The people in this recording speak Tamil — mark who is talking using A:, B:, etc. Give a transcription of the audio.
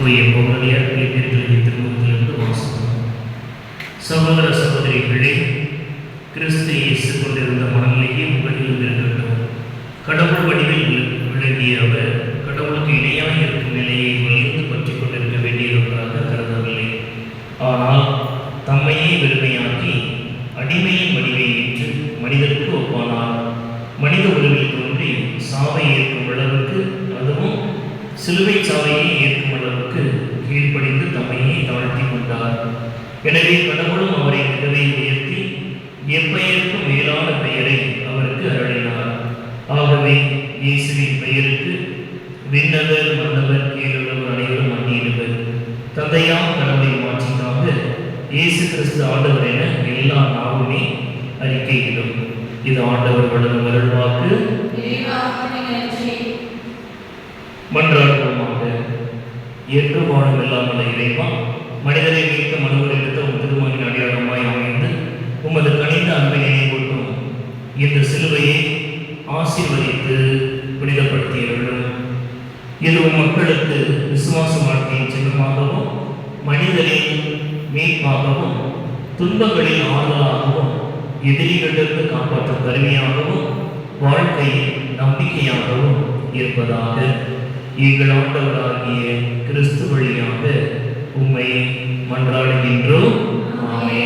A: தூய பொங்கலியார் பிலிப்பியர்களுடைய திருமுகத்திலிருந்து வாசகம் சகோதர சகோதரிகளே கிறிஸ்து இயேசு கொண்டிருந்த மனநிலையே உங்களிலும் இருக்கட்டும் கடவுள் வடிவில் விளங்கிய அவர் கடவுளுக்கு இணையாக இருக்கும் நிலையை வலிந்து பற்றி கொண்டிருக்க வேண்டியிருப்பதாக கருதவில்லை. ஆனால் தம்மையே வெறுமையாக்கி அடிமையின் வடிவை ஏற்று மனிதருக்கு சிலுவை சாவையை ஏற்கும் அளவுக்கு கீழ்ப்படிந்து தம்மையே தாழ்த்தி கொண்டார். எனவே கடவுளும் அவரை மிகவே உயர்த்தி எப்பெயருக்கும் மேலான பெயரை அவருக்கு அருளினார். ஆகவே இயேசுவின் பெயருக்கு விண்ணவர் மன்னவர் கீழுள்ளவர் அனைவரும் அந்நியவர் தந்தையாம் கடவுளின் மாட்சிக்காக இயேசு கிறிஸ்து ஆண்டவர் என எல்லா நாவுமே அறிக்கையிடும். இது ஆண்டவர் வழங்கும் அருள்வாக்கு. மன்றாடுவோமாக என்று வாழும் இல்லாமல் இறைவா மனிதரை மீட்க மனுவர் எடுத்த உம் திருமணின் அடையாளமாய் அமைந்து உமது கணித அன்பை நினைவூட்டும் இந்த சிலுவையை ஆசீர்வதித்து புனிதப்படுத்தியவர்களும் இது மக்களுக்கு விசுவாச வாழ்க்கையின் சின்னமாகவும் மனிதனின் மீட்பாகவும் துன்பங்களின் ஆறுதலாகவும் எதிரிகளுக்கு காப்பாற்றும் கருவியாகவும் வாழ்க்கையின் நம்பிக்கையாகவும் இருப்பதாக எங்கள் ஆண்டவராகிய கிறிஸ்து வழியாக உண்மையை மன்றாடுகின்றோம். ஆமே